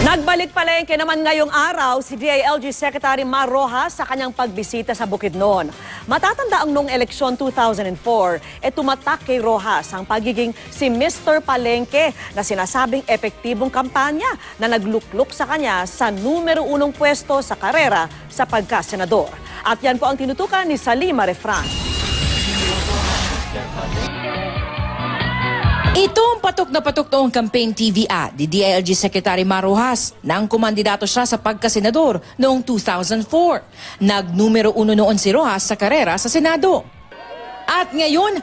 Nagbalik palengke naman ngayong araw si DILG Secretary Mar Rojas sa kanyang pagbisita sa Bukidnon. Matatanda ang noong eleksyon 2004, e tumatak kay Rojas ang pagiging si Mr. Palengke na sinasabing epektibong kampanya na naglukluk sa kanya sa numero unong pwesto sa karera sa pagkasenador. At yan po ang tinutukan ni Salima Refran. Ito ang patok na patok noong campaign TV ad ni DILG Secretary Maruhas nang kumandidato siya sa pagkasenador noong 2004. Nagnumero uno noon si Rojas sa karera sa Senado. At ngayon,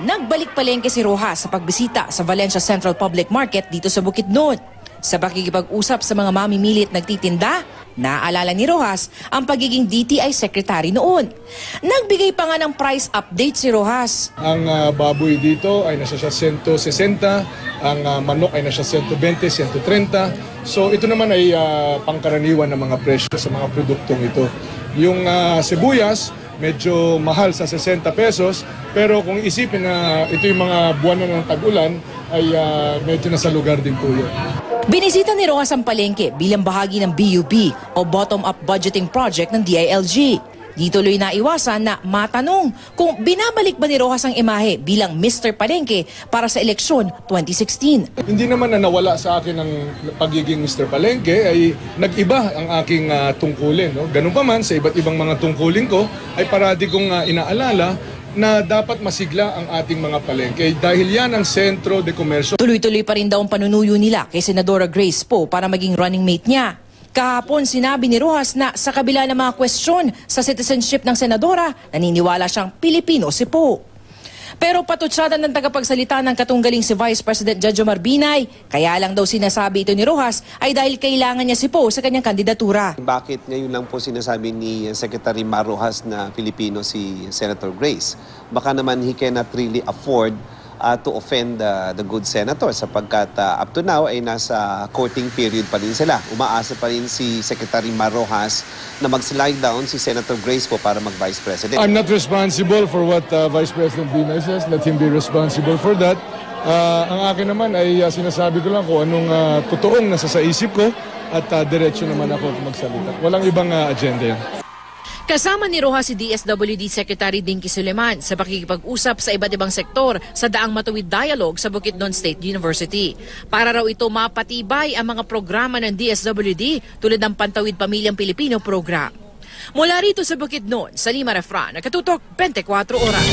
Nagbalik palengke si Rojas sa pagbisita sa Valencia Central Public Market dito sa Bukidnon. Sa pakikipag-usap sa mga mamimili at nagtitinda, naaalala ni Rojas ang pagiging DTI Secretary noon. Nagbigay pa nga ng price update si Rojas. Ang ah, baboy dito ay nasa siya 160, ang ah, manok ay nasa 120, 130. So ito naman ay ah, pangkaraniwan ng mga presyo sa mga produktong ito. Yung ah, sibuyas, medyo mahal sa 60 pesos, pero kung isipin na ito yung mga buwan na ng tag-ulan, ay ah, medyo nasa lugar din po yun. Binisita ni Rojas ang palengke bilang bahagi ng BUB o Bottom-Up Budgeting Project ng DILG. Di tuloy na iwasan na matanong kung binabalik ba ni Rojas ang imahe bilang Mr. Palengke para sa eleksyon 2016. Hindi naman na nawala sa akin ang pagiging Mr. Palengke ay nag-iba ang aking ah, tungkulin. No? Ganun pa man sa iba't ibang mga tungkulin ko ay parati kong ah, inaalala na dapat masigla ang ating mga palengke dahil yan ang sentro de komersyo. Tuloy-tuloy pa rin daw ang panunuyo nila kay Senadora Grace Poe para maging running mate niya. Kahapon sinabi ni Rojas na sa kabila ng mga kwestiyon sa citizenship ng senadora, naniniwala siyang Pilipino si Poe. Pero patutsada ng tagapagsalita ng katunggaling si Vice President Jojo Marbinay, kaya lang daw sinasabi ito ni Rojas ay dahil kailangan niya si Poe sa kanyang kandidatura. Bakit ngayon lang po sinasabi ni Secretary Marojas na Filipino si Senator Grace? Baka naman he cannot really afford uh, to offend uh, the good senator sapagkat uh, up to now ay nasa courting period pa rin sila. Umaasa pa rin si Secretary Marojas na mag-slide down si Senator Grace po para mag-Vice President. I'm not responsible for what uh, Vice President Binay says. Let him be responsible for that. Uh, ang akin naman ay uh, sinasabi ko lang kung anong uh, totoong nasa sa isip ko at uh, diretsyo naman ako magsalita. Walang ibang uh, agenda yan. Kasama ni Rojas si DSWD Secretary Dinky Suleman sa pakikipag-usap sa iba't ibang sektor sa Daang Matuwid Dialogue sa Bukidnon State University. Para raw ito mapatibay ang mga programa ng DSWD tulad ng Pantawid Pamilyang Pilipino program. Mula rito sa Bukidnon, Salima Refran, nakatutok 24 oras.